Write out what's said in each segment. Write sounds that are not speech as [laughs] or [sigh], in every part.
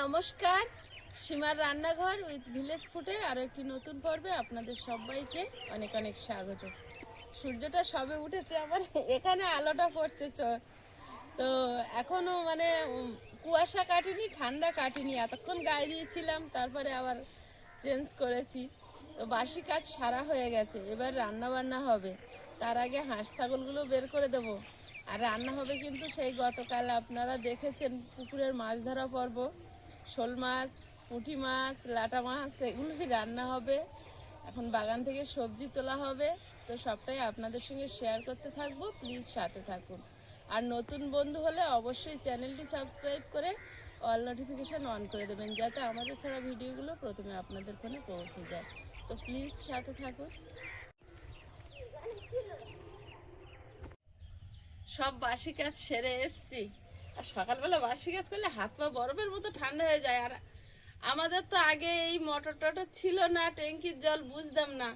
নমস্কার, সীমার রান্নাঘর উইথ ভিলেজ ফুডের আরও একটি নতুন পর্বে আপনাদের সবাইকে অনেক অনেক স্বাগত। সূর্যটা সবে উঠেছে, আমার এখানে আলোটা পড়ছে তো এখনও মানে কুয়াশা কাটেনি, ঠান্ডা কাটেনি, এতক্ষণ গায়ে দিয়েছিলাম, তারপরে আবার চেঞ্জ করেছি। তো বাসি কাজ সারা হয়ে গেছে, এবার রান্না বান্না হবে। তার আগে হাঁস ছাগলগুলো বের করে দেবো। আর রান্না হবে কিন্তু সেই গতকাল, আপনারা দেখেছেন, পুকুরের মাছ ধরা পর্ব। শোল মাছ, পুঁটি মাছ, লাটা মাছ, এগুলোই রান্না হবে। এখন বাগান থেকে সবজি তোলা হবে। তো সবটাই আপনাদের সঙ্গে শেয়ার করতে থাকব। প্লিজ সাথে থাকুন। আর নতুন বন্ধু হলে অবশ্যই চ্যানেলটি সাবস্ক্রাইব করে অল নোটিফিকেশান অন করে দেবেন, যাতে আমাদের ছাড়া ভিডিওগুলো প্রথমে আপনাদের ফোনে পৌঁছে যায়। তো প্লিজ সাথে থাকুন। সব বাসি কাজ সেরে এসছি। আর সকালবেলা বাসি গাছ করলে হাত পা বরফের মতো ঠান্ডা হয়ে যায়। আর আমাদের তো আগে এই মোটর টটর ছিল না, ট্যাঙ্কির জল বুঝতাম না।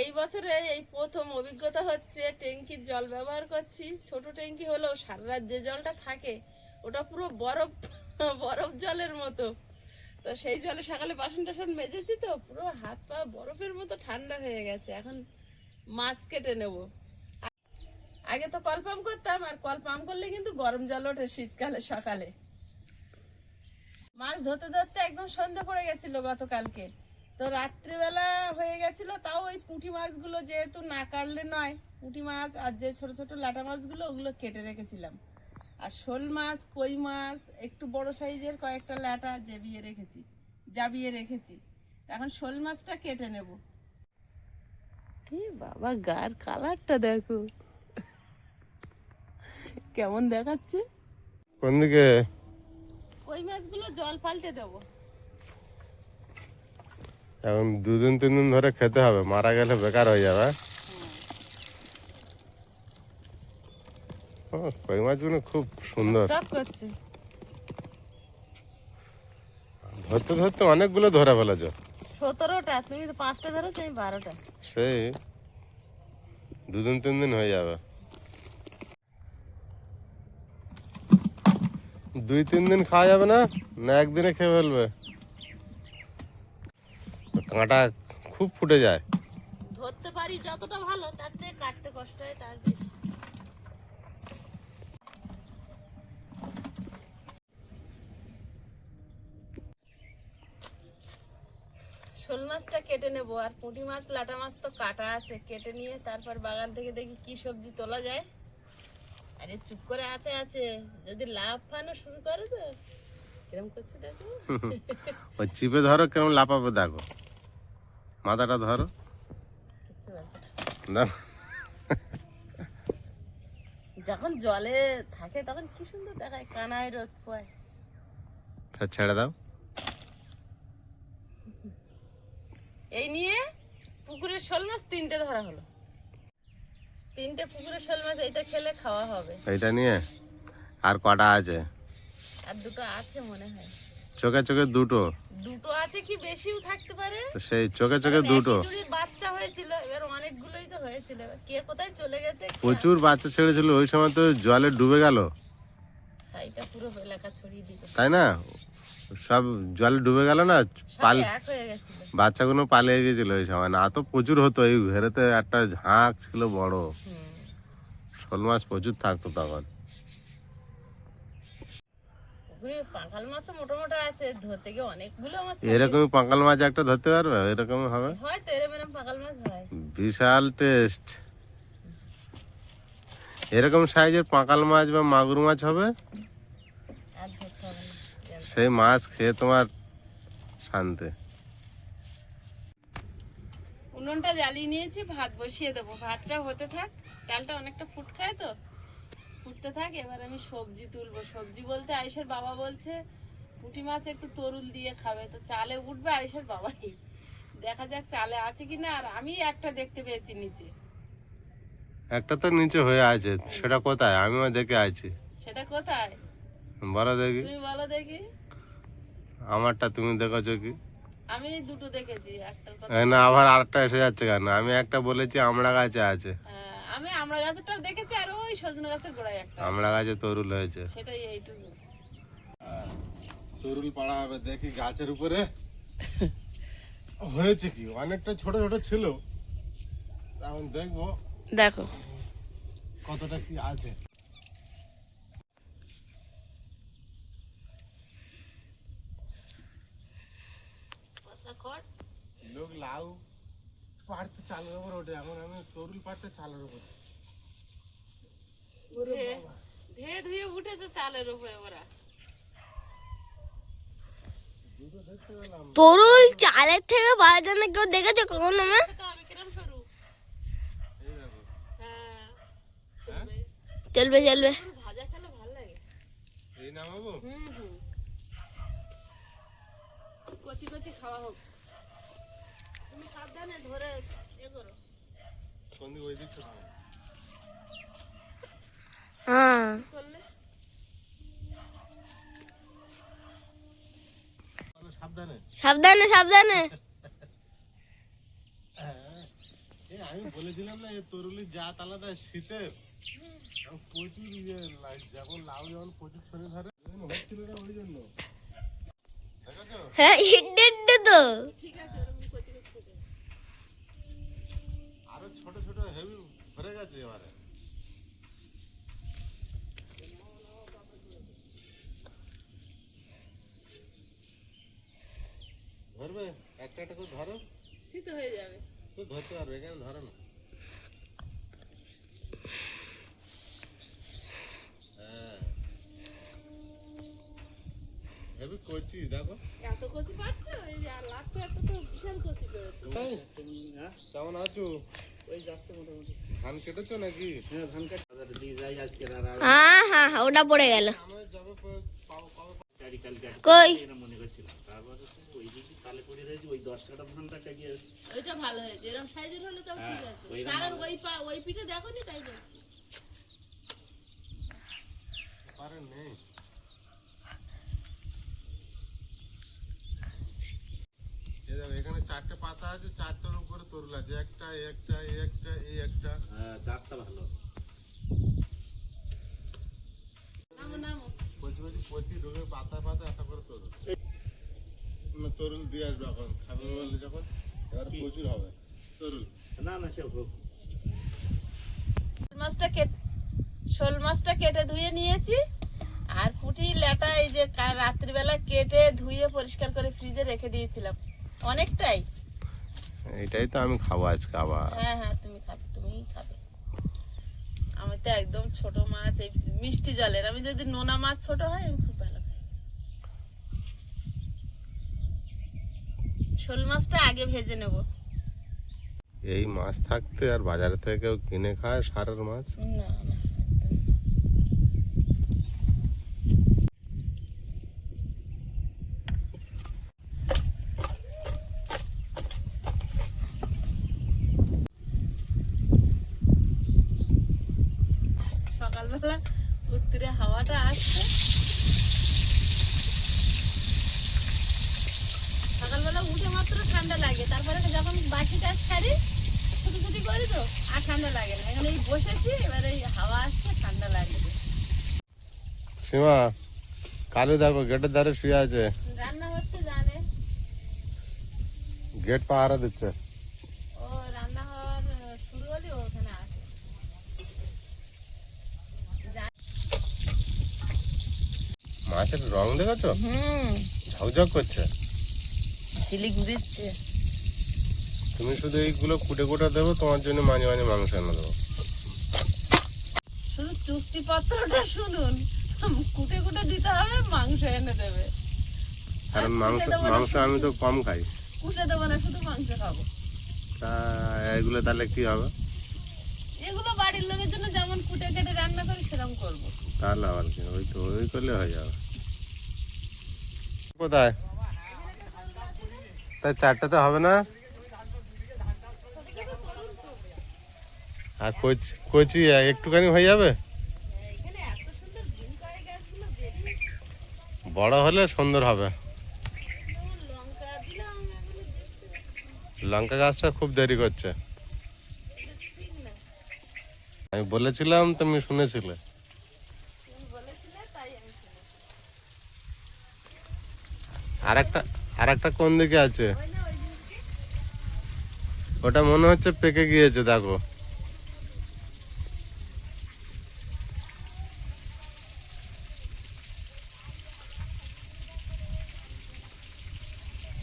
এই বছরে এই প্রথম অভিজ্ঞতা হচ্ছে ট্যাঙ্কির জল ব্যবহার করছি। ছোট ট্যাঙ্কি হলেও সারা রাত যে জলটা থাকে, ওটা পুরো বরফ বরফ জলের মতো। তো সেই জলে সকালে বাসন টাসন মেজেছি তো, পুরো হাত পা বরফের মতো ঠান্ডা হয়ে গেছে। এখন মাছ কেটে নেব। আগে তো কল পাম্প করতাম, আর কল পাম্প করলে কিন্তু গরম জল ওঠে শীতকালে, সকালে। মাছ ধরতে ধরতে একদম সন্ধে পড়ে গেছিল গতকালকে। তো রাত্রিবেলা হয়ে গেছিল, তাও ওই পুঁটি মাছগুলো যেহেতু না কাটলে নয়, পুঁটি মাছ আর যে ছোট ছোট লাটা মাছগুলো, ওগুলো কেটে রেখেছিলাম। আর শোল মাছ, কই মাছ, একটু বড় সাইজের কয়েকটা লাটা জেবিয়ে রেখেছি, জাবিয়ে রেখেছি। এখন শোল মাছটা কেটে নেব। বাবা, গার কালারটা দেখো। কেমন দেখাচ্ছে? কোন দিকে? কই মাছগুলো জল পাল্টে দেবো। এখন দুদিন তিন দিন ধরে খেতে হবে মারা গেলে বেকার হয়ে যাবে। কই মাছগুলো খুব সুন্দর। ধরতে ধরতে অনেকগুলো ধরে ফেলেছ। সতেরোটা তুমি তো পাঁচটা ধরেছো আমি বারোটা। সেই দুদিন তিন দিন হয়ে যাবে। দুই তিন দিন খাওয়া যাবে না না একদিনে খেয়ে ফেলবে। কাঁটা খুব ফুটে যায়। ধরতে পারি যতটা ভালো, তার চেয়ে কাটতে কষ্ট হয় তার বেশি। শোল মাছটা কেটে নেব, আর পুঁটি মাছ, লাটা মাছ তো কাটা আছে, কেটে নিয়ে তারপর বাগান থেকে দেখি কি সবজি তোলা যায়। আরে চুপ করে আছে আছে। যদি লাভ ফানো শুরু করে তো কিরম করছে দেখো? [laughs] ওই চিপে ধরো কেমন লাপাবে দেখো। মাথাটা ধরো। না। যখন জলে থাকে তখন কি সুন্দর দেখায় কানায় রোদ পোয় ছেড়ে দাও। এই নিয়ে পুকুরের শোল মাছ তিনটে ধরা হলো। তিনটে পুকুরের শোল মাছ এইটা খেলে খাওয়া হবে। এইটা নিয়ে? আর কটা আছে? আর দুটো আছে মনে হয়। চোখে চোখে দুটো? দুটো আছে কি বেশিও থাকতে পারে? সেই চোখে চোখে দুটো। বাচ্চা হয়েছিল এবার অনেকগুলোই তো হয়েছিল। কে কোথায় চলে গেছে প্রচুর বাচ্চা ছেড়েছিল ওই সময় তো জলে ডুবে গেল। ছাইটা পুরো এলাকা ছড়িয়ে দিত তাই না? সব জলে ডুবে গেল না? পাল এক হয়ে গেছিল বাচ্চাগুলো পালিয়ে গেছিল ওই সময়। না তো প্রচুর হতো এই ঘেরেতে একটা ঝাঁক ছিল বড়। শোল মাছ প্রচুর থাকতো তখন। এরকমই পাঙ্কাল মাছ একটা ধরতে পারবে? এরকমই হবে? বিশাল টেস্ট। এরকম সাইজের পাঁকাল মাছ বা মাগুর মাছ হবে। সেই মাছ খেয়ে তোমার শান্তি। উনুনটা জ্বালিয়ে নিয়েছি ভাত বসিয়ে দেবো। ভাতটা হতে থাক চালটা অনেকটা ফুট খায় তো। ফুটতে থাক এবার আমি সবজি তুলবো। সবজি বলতে আয়ুষের বাবা বলছে পুঁটি মাছ একটু তরুল দিয়ে খাবে। তো চালে উঠবে আয়ুষের বাবাই। দেখা যাক চালে আছে কিনা আর আমি একটা দেখতে পেয়েছি নিচে। একটা তো নিচে হয়ে আছে সেটা কোথায়? আমিও দেখে আছি। সেটা কোথায়? বলো দেখি। তুমি বলো দেখি। আমারটা তুমি দেখেছ কি? আমি দুটো দেখেছি একটার কথা না আবার আরেকটা এসে যাচ্ছে কেন? আমি একটা বলেছি আমড়া গাছে আছে। হ্যাঁ, আমি আমরা গাছেরটা দেখেছি আর ওই সজনে গাছের গোড়ায় একটা আমড়া গাছে তরুল হয়েছে। সেটাই এইটুকু। তরুল পাড়া হবে দেখি গাছের উপরে। হয়েছে কি? অনেকটা ছোট ছোট ছিল। এখন দেখব। দেখো। কতটা কি আছে? লোক লাউ পাড়তে চালের উপর ওঠে এখন আমি তরুল পাড়তে চালের উপর ধেয়ে ধুয়ে উঠেছে চালের উপরে ওরা দুটো দেখতে পেলাম তরুল চালের থেকে বাজানো কেউ দেখেছ কখনো মা তো আমি কিরম সরু এই দেখো হ্যাঁ হ্যাঁ? চলবে চলবে ভাজা খেলে ভালো লাগে এই নামাবো হুম হুম কচি কচি খাওয়া হোক তুমি সাবধানে ধরে এ করো সন্ধি ওই দিচ্ছে হ্যাঁ। সাবধানে। সাবধানে আমি বলেছিলাম না এই তরুলির জাত আলাদা শীতের প্রচুর ইয়ে যখন লাউ যখন প্রচুর ছড়ে ধরে। হচ্ছিল না ওই জন্য হ্যাঁ হিড্ডে তো। ঠিক আছে ওরকম কচি কচি খেতে আরও ছোট ছোট হেভি ভরে গেছে এবারে। ধরবে? একটা একটা করে ধরো। হয়ে যাবে। তো ধরতে পারবে এখানে ধরো না। হ্যাঁ। হেভি কচি দেখো। এত কচি পাচ্ছ? এই আর লাস্টে একটা তো বিশাল কচি পেয়েছে কেমন আছো? ধান কেটেছো নাকি? হ্যাঁ ধান কাট বাজারে দিয়ে যাই আজকে আর আর হ্যাঁ হ্যাঁ ওটা পড়ে গেল। কাট কই? মনে করছিলাম। তারপর ওই দিকে তালে করে দিয়েছি ওই দশ কাটা ধানটা কাটিয়ে ওইটা ভালো হয়েছে এরকম সাইজের হলে তাও ঠিক হ্যাঁ, আছে। ওইরকম ওই পা ওই পিঠে দেখো নি তাই বলছি। পারে নেই এই দেখো এখানে চারটে পাতা আছে চারটার উপরে তরুল আছে। একটা একটা একটা এই একটা। হ্যাঁ জাতটা ভালো। নামো নামো। বলছি বলছি প্রতি রোগে পাতা পাতা একটা করে তরুল। তরুল দিয়ে আসবে এখন। খাবে বললে যখন এবার প্রচুর হবে। তরুল। না না সে শোল মাছটা কেটে শোল মাছটা কেটে ধুয়ে নিয়েছি আর পুঁটি লেটা এই যে রাত্রিবেলা কেটে ধুয়ে পরিষ্কার করে ফ্রিজে রেখে দিয়েছিলাম। অনেকটাই। এটাই তো আমি খাব আজকে আবার। হ্যাঁ হ্যাঁ তুমি খাবে তুমিই খাবে। তো একদম ছোট মাছ এই মিষ্টি জলের। আমি যদি নোনা মাছ ছোট হয় আমি খুব ভালো খাই। শোল মাছটা আগে ভেজে নেব। এই মাছ থাকতে আর বাজার থেকে কেউ কিনে খায় সারের মাছ? না না একদম না। সকালবেলা উত্তরে হাওয়াটা আসছে সকালবেলা উঠে মাত্র ঠান্ডা লাগে তারপরে যখন বাকি কাজ ছাড়ি ছুটি করি তো আর ঠান্ডা লাগে না এখন এই বসেছি এবারে হাওয়া আসছে ঠান্ডা লাগে সীমা কালু দেখো গেটের ধারে শুয়ে আছে। রান্না হচ্ছে জানে। গেট পাহারা দিচ্ছে। ও রান্না হওয়ার শুরু হলে ওখানে আসে। মাছের রং দেখেছ? হুম। ঝকঝক করছে। ছিলি ঘুরিচ্ছে তুমি শুধু এইগুলো কুটে কুটে দেবো তোমার জন্য মাঝে মাঝে মাংস এনে দেবো। চুক্তিপত্রটা শুনুন। কুটে কুটে দিতে হবে মাংস এনে দেবে। কারণ আর মাংস মাংস আমি তো কম খাই। কুটে দেবো না শুধু মাংস খাব। তা এগুলো তাহলে কি হবে? এগুলো বাড়ির লোকের জন্য যেমন কুটে কেটে রান্না করি সেরকম করব। তাহলে আবার কি? ওই তো ওই করলে হয়ে যাবে। কোথায়? তাই চারটাতে হবে না? আর কচি কচি একটুখানি হয়ে যাবে এখানে এত সুন্দর ঝিমকাই গাছগুলো বেরিয়ে বড় হলে সুন্দর হবে। লঙ্কা গাছটা খুব দেরি করছে। আমি বলেছিলাম তুমি শুনেছিলে। আর একটা আর একটা কোন দিকে আছে? ওটা মনে হচ্ছে পেকে গিয়েছে, দেখো।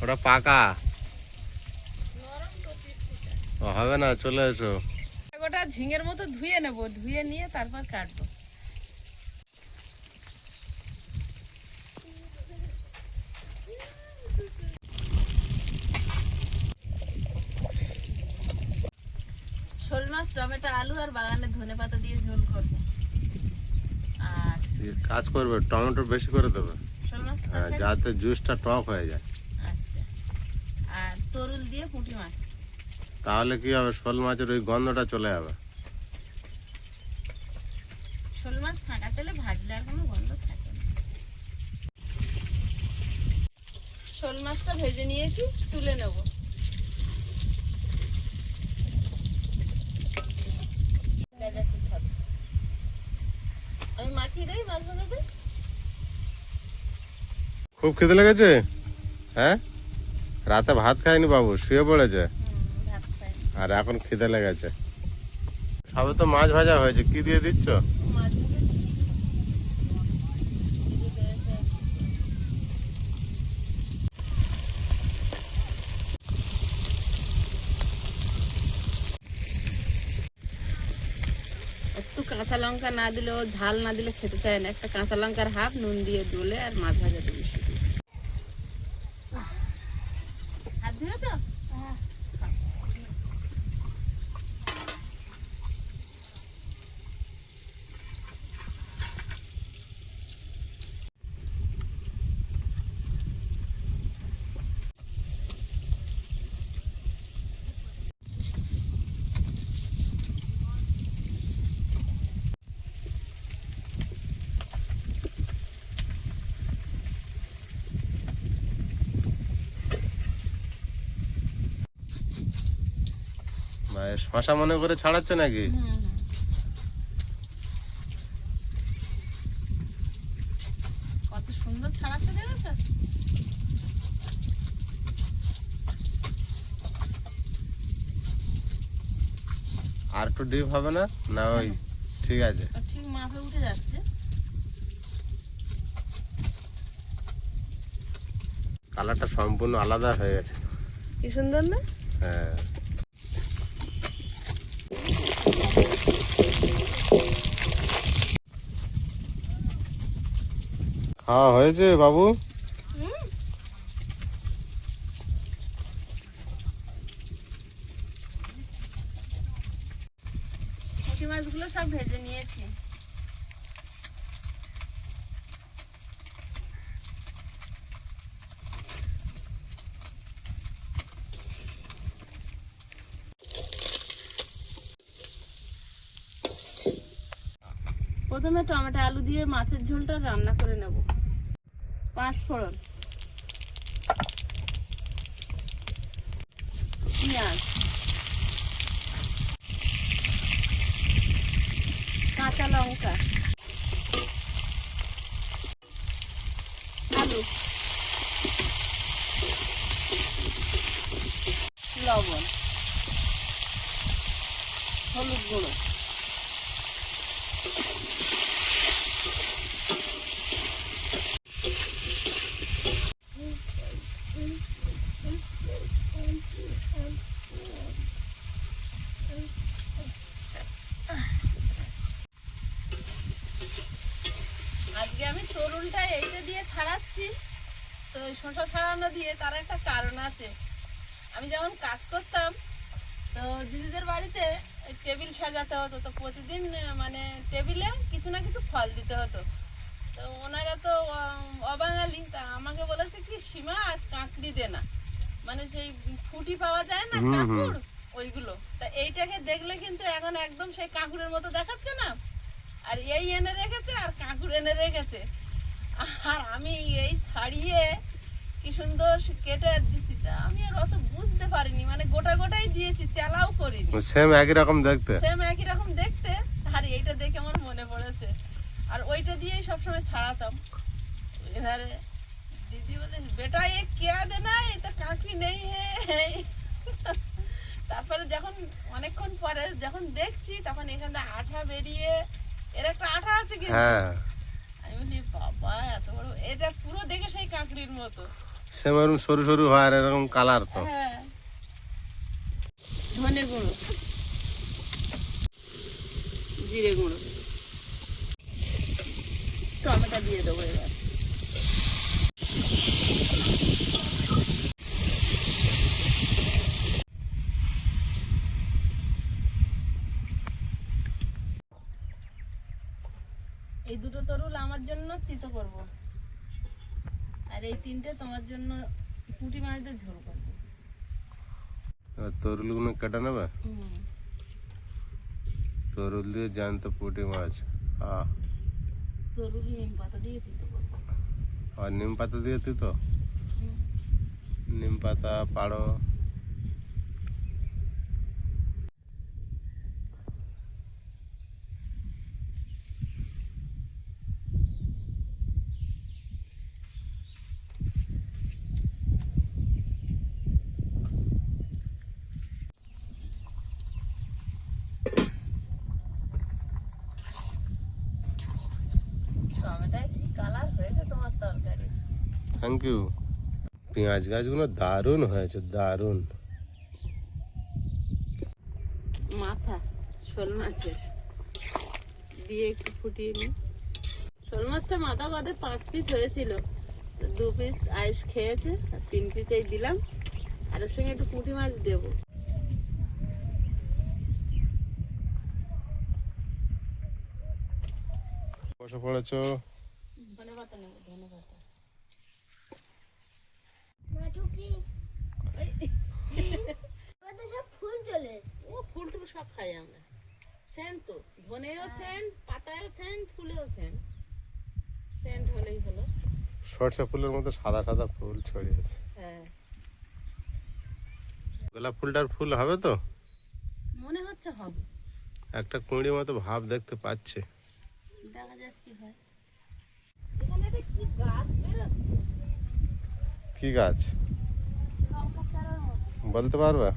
ওটা পাকা। হবে না চলে এসো। ওটা ঝিঙের মতো ধুয়ে নেব ধুয়ে নিয়ে তারপর কাটবো। শোল মাছ টমেটো আলু আর বাগানে ধনে পাতা দিয়ে ঝোল করব। আর কাজ করবে টমেটো বেশি করে দেবে। হ্যাঁ? যাতে জুসটা টক হয়ে যায়। তরুল দিয়ে পুঁটি মাছ। তাহলে কি হবে? শোল মাছের ওই গন্ধটা চলে যাবে। শোল মাছ ছাঁকা তেলে ভাজলে আর কোনো গন্ধ থাকে না। শোল মাছটা ভেজে নিয়েছি তুলে নেব। আমি মাখিয়ে দেই মাছ ভাজাতে খুব খেতে লেগেছে? হ্যাঁ? রাতে ভাত খায়নি বাবু শুয়ে পড়েছে। আর এখন খিদে লেগেছে। সবে তো মাছ ভাজা হয়েছে কি দিয়ে দিচ্ছ। একটু কাঁচা লঙ্কা না দিলেও ঝাল না দিলে খেতে চায় না। একটা কাঁচা লঙ্কার হাফ নুন দিয়ে ডলে আর মাছ ভাজা দিবি শুধু হাত ধুয়েছ শশা মনে করে ছাড়াচ্ছে নাকি? কত সুন্দর ছাড়াচ্ছে আর একটু ডিপ হবে না? না ওই ঠিক আছে। ঠিক উঠে যাচ্ছে। কালারটা সম্পূর্ণ আলাদা হয়ে গেছে। কি সুন্দর না? হ্যাঁ। খাওয়া হয়েছে বাবু? মাছগুলো সব ভেজে নিয়েছি। প্রথমে টমেটো, আলু দিয়ে মাছের ঝোলটা রান্না করে নেব। পাঁচ ফোড়ন। পেঁয়াজ কাঁচা লঙ্কা আলু লবণ হলুদ গুঁড়ো আজকে আমি তরুণটা এইটা দিয়ে ছাড়াচ্ছি এই শসা ছাড়ানো দিয়ে তার একটা কারণ আছে। আমি যেমন কাজ করতাম তো দিদিদের বাড়িতে টেবিল সাজাতে হতো তো প্রতিদিন মানে টেবিলে কিছু না কিছু ফল দিতে হতো। তো ওনারা তো অবাঙালি তা আমাকে বলেছে কি সীমা আজ কাঁকড়ি দে না। মানে সেই ফুটি পাওয়া যায় না। কাঁকুড় ওইগুলো। তা এইটাকে দেখলে কিন্তু এখন একদম সেই কাঁকুড়ের মতো দেখাচ্ছে না? আর এই এনে রেখেছে আর কাঁকুড় এনে রেখেছে। আর আমি এই ছাড়িয়ে কি সুন্দর কেটে দিছি আমি আর অত বুঝতে পারিনি মানে গোটা গোটাই দিয়েছি চালাও করিনি। সেম একই রকম দেখতে। সেম একই রকম দেখতে আর এইটা দেখে আমার মনে পড়েছে। আর ওইটা দিয়েই সবসময় ছাড়াতাম। এবারে দিদি বলে বেটা এ কেয়া দে তো কাকি নেই হে তারপরে যখন অনেকক্ষণ পরে যখন দেখছি তখন এখানে আঠা বেরিয়ে এর একটা আঠা আছে কিন্তু। হ্যাঁ। আমি বলি বাবা এত বড় এটা পুরো দেখে সেই কাঁকড়ির মতো। সেম সরু সরু আর এরকম কালার তো। হ্যাঁ। গুঁড়ো। জিরে দিয়ে দেবো এবার। এই দুটো তরুল আমার জন্য তিতো করব। এই তিনটে তোমার জন্য পুঁটি মাছ দিয়ে ঝোল করব। তরুলগুলো কেটে নেবে? তরুল দিয়ে জ্যান্ত পুঁটি মাছ। আহ তরুল নিম পাতা দিয়ে দিতে আর নিম পাতা দিয়ে তুই তো নিম পাতা পাড়ো টমেটোয় কি কালার হয়েছে তোমার তরকারি থ্যাংক ইউ পেঁয়াজ গাছগুলো দারুণ হয়েছে দারুণ। মাথা শোল মাছের। দিয়ে একটু ফুটিয়ে নিই। শোল মাছটা মাথা বাদে পাঁচ পিস হয়েছিল। দু পিস আয়ুষ খেয়েছে আর তিন পিস এই দিলাম। আর ওর সঙ্গে একটু পুঁটি মাছ দেবো। বসে পড়েছো ফুল চলে ও ফুল টুল সব খাই আমরা। সেন্ট তো ধনেও সেন্ট পাতায়ও সেন্ট ফুলেও সেন্ট। সেন্ট হলেই হলো। সরষে ফুলের মতো সাদা সাদা ফুল ছড়িয়েছে হ্যাঁ। গোলাপ ফুলটার ফুল হবে তো? মনে হচ্ছে হবে। একটা কুঁড়ি মতো ভাব দেখতে পাচ্ছে। দেখা যাক কি হয়। এখানে একটা কি গাছ বেরোচ্ছে? কি গাছ? বলতে পারবা?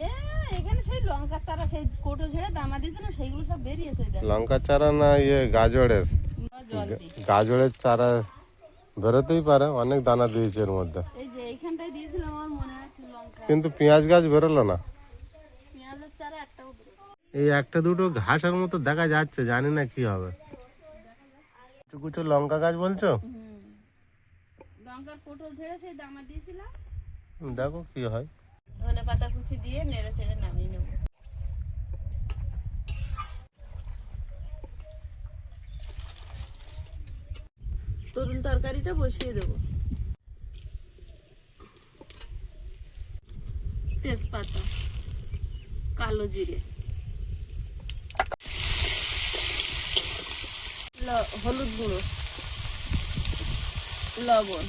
এ এখানে সেই লঙ্কা চারা সেই কোটো ঝেড়ে দামা দিয়েছে না সেইগুলো সব বেরিয়েছে লঙ্কা চারা না ইয়ে গাজরের। গাজরের চারা বেরোতেই পারে অনেক দানা দিয়েছে এর মধ্যে। এই যে এইখানটায় দিয়েছিলাম আমার মনে আছে লঙ্কা। কিন্তু পেঁয়াজ গাছ বেরোলো না। পেঁয়াজের চারা এই একটা দুটো ঘাসের মতো দেখা যাচ্ছে জানি না কি হবে। কিছু লঙ্কা গাছ বলছো? লঙ্কার কোটো ঝেড়ে সেই দামা দিয়েছিলাম। দেখো কি হয়। ধনে পাতা কুচি দিয়ে নেড়ে চেড়ে নামিয়ে নেব। তরুণ তরকারিটা বসিয়ে দেব। তেজপাতা কালো জিরে। হলুদ গুঁড়ো, লবণ।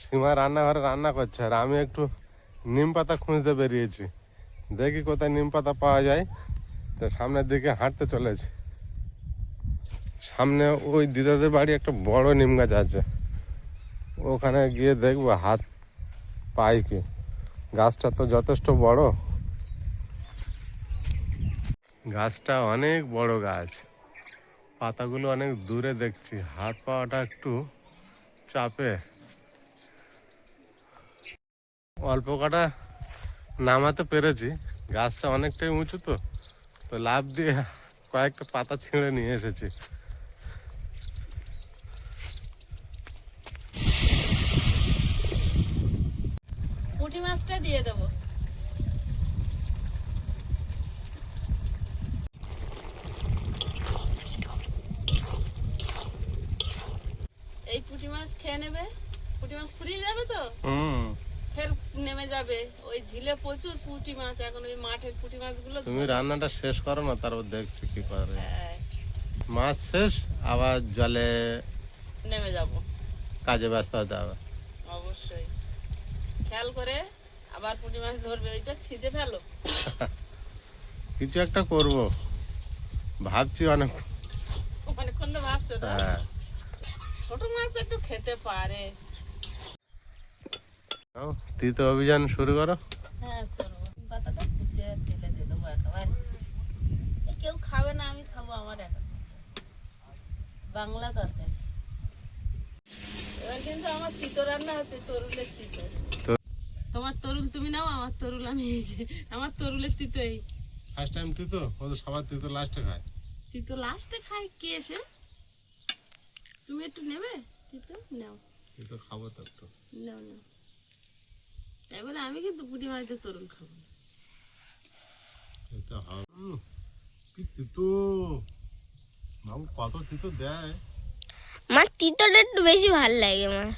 সীমা রান্নাঘরে রান্না করছে আর আমি একটু নিম পাতা খুঁজতে বেরিয়েছি। দেখি কোথায় নিম পাতা পাওয়া যায়। তো সামনের দিকে হাঁটতে চলেছে। সামনে ওই দিদাদের বাড়ি একটা বড় নিম গাছ আছে। ওখানে গিয়ে দেখব হাত পাই কি। গাছটা তো যথেষ্ট বড়। গাছটা অনেক বড় গাছ। পাতাগুলো অনেক দূরে দেখছি। হাত পাওয়াটা একটু চাপে। অল্প কটা নামাতে পেরেছি। গাছটা অনেকটাই উঁচু তো। তো লাভ দিয়ে কয়েকটা পাতা ছিঁড়ে নিয়ে এসেছি। পুঁটি মাছটা দিয়ে দেবো। এই পুঁটি মাছ খেয়ে নেবে? পুঁটি মাছ ফুরিয়ে যাবে তো? ফের নেমে যাবে। ওই ঝিলে প্রচুর পুঁটি মাছ এখন ওই মাঠের পুঁটি মাছগুলো তুমি রান্নাটা শেষ করো না তারপর দেখছি কি করে। হ্যাঁ, মাছ শেষ আবার জলে নেমে যাব। কাজে ব্যস্ত হতে হবে। অবশ্যই। খেয়াল করে আবার পুঁটি মাছ ধরবে ওইটা ছিজে ফেলো। [laughs] কিছু একটা করব। ভাবছি অনেক অনেকক্ষণ তো ভাবছ না? হ্যাঁ। ছোট মাছ একটু খেতে পারে। নাও, তৃতীয় অভিযান শুরু করো। হ্যাঁ করব। পাতাটা কুচে তেলে দিয়ে দেবো একেবারে। কেউ খাবে না আমি খাব আমার একা বাংলা তরকারি। এবার কিন্তু আমার তিতো রান্না হচ্ছে তরুলের তিতো। তো- তোমার তরুল তুমি নাও আমার তরুল আমি এই যে আমার তরুলের তিতো এই ফার্স্ট টাইম তুই তো ও তো সবার তুই তো লাস্টে খায়। তিতো লাস্টে খাই কে এসে? তুমি একটু নেবে? তিতো নাও। তুই তো খাব তো একটু। নাও নাও। তাই বলে আমি কিন্তু পুঁটি মাছতে তরুল খাব। এটা হবে কি তিতো? বাবু কত তিতো দেয়? আমার তিতোটা একটু বেশি ভালো লাগে আমার।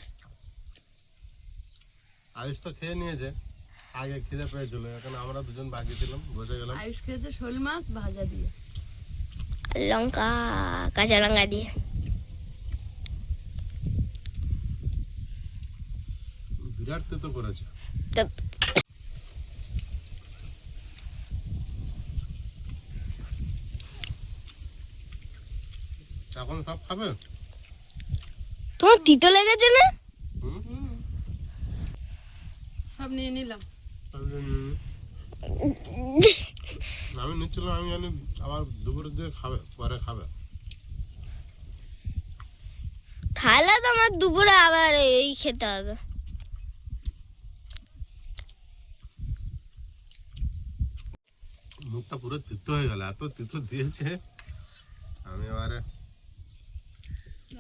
আয়ুষ তো খেয়ে নিয়েছে। আগে খিদে পেয়েছিল এখন আমরা দুজন বাকি ছিলাম বসে গেলাম। আয়ুষ খেয়েছে শোল মাছ ভাজা দিয়ে। লঙ্কা কাঁচা লঙ্কা দিয়ে। বিরাট তিতো করেছে। তো এখন সব খাবে? তোমার তিতো লেগেছে না? হুম সব নিয়ে নিলাম। আমি নিচ্ছিলাম আমি জানি আবার দুপুরের দিকে খাবে পরে খাবে। তাহলে তো আমার দুপুরে আবার এই খেতে হবে। মুখটা পুরো তিতো হয়ে গেল এত তিতো দিয়েছে। আমি এবারে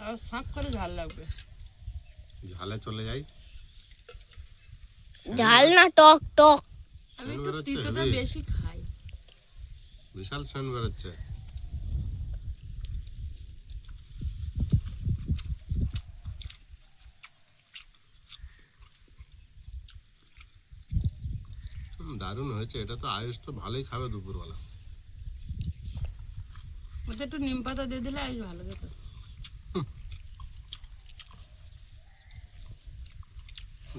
আর শাক করে ঝাল লাগবে। ঝালে চলে যাই। ঝাল না টক টক। আমি একটু তিতোটা বেশি খাই। বিশাল সেন্ট বেরোচ্ছে। দারুণ হয়েছে। এটা তো আয়ুষ তো ভালোই খাবে দুপুরবেলা। ওতে একটু নিম পাতা দিয়ে দিলে আয়ুষ ভালো খেত।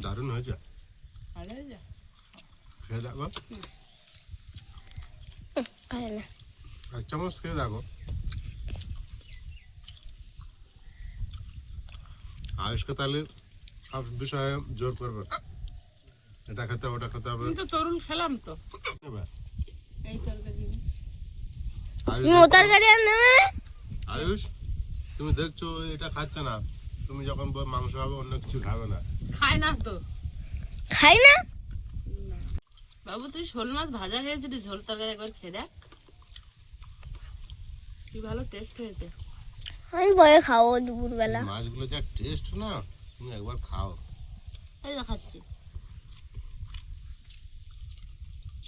দারুণ হয়েছে। হয়ে খেয়ে দেখো খায় না এক চামচ খেয়ে দেখো আয়ুষকে তাহলে সব বিষয়ে জোর করবে এটা খেতে হবে ওটা খেতে হবে তরুণ খেলাম তো এই তরকারি আয়ুষ তুমি তরকারি? আয়ুষ দেখছ এটা খাচ্ছে না তুমি যখন বল মাংস খাবে অন্য কিছু খাবে না খায় না তো খাই না? বাবু তুই শোল মাছ ভাজা হয়েছিলি ঝোল তরকারি একবার খেয়ে দেখ। কি ভালো টেস্ট হয়েছে। আমি বয়ে খাব দুপুরবেলা। মাছগুলো যা টেস্ট না তুমি একবার খাও। এই দেখাচ্ছি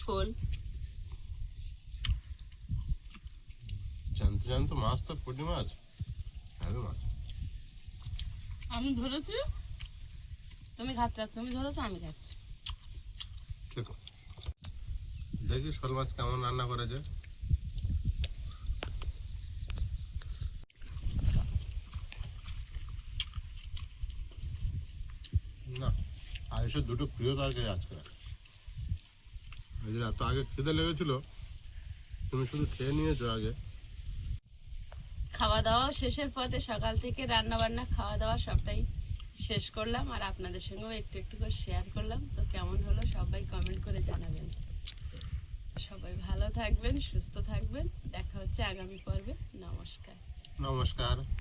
শোল। জানতে জানতো মাছ তো পুঁটি মাছ মাছ। আমি ধরেছি তুমি খাচ্ছ তুমি ধরেছো আমি খাচ্ছি। ঠিক দেখি শোল মাছ কেমন রান্না করেছে। না আয়ুষের দুটো প্রিয় তরকারি আজকে এত আগে খিদে লেগেছিল তুমি শুধু খেয়ে নিয়েছো আগে। খাওয়া দাওয়া শেষের পথে সকাল থেকে রান্না বান্না খাওয়া দাওয়া সবটাই শেষ করলাম আর আপনাদের সঙ্গেও একটু একটু করে শেয়ার করলাম। তো কেমন হলো সবাই কমেন্ট করে জানাবেন। সবাই ভালো থাকবেন, সুস্থ থাকবেন। দেখা হচ্ছে আগামী পর্বে। নমস্কার। নমস্কার।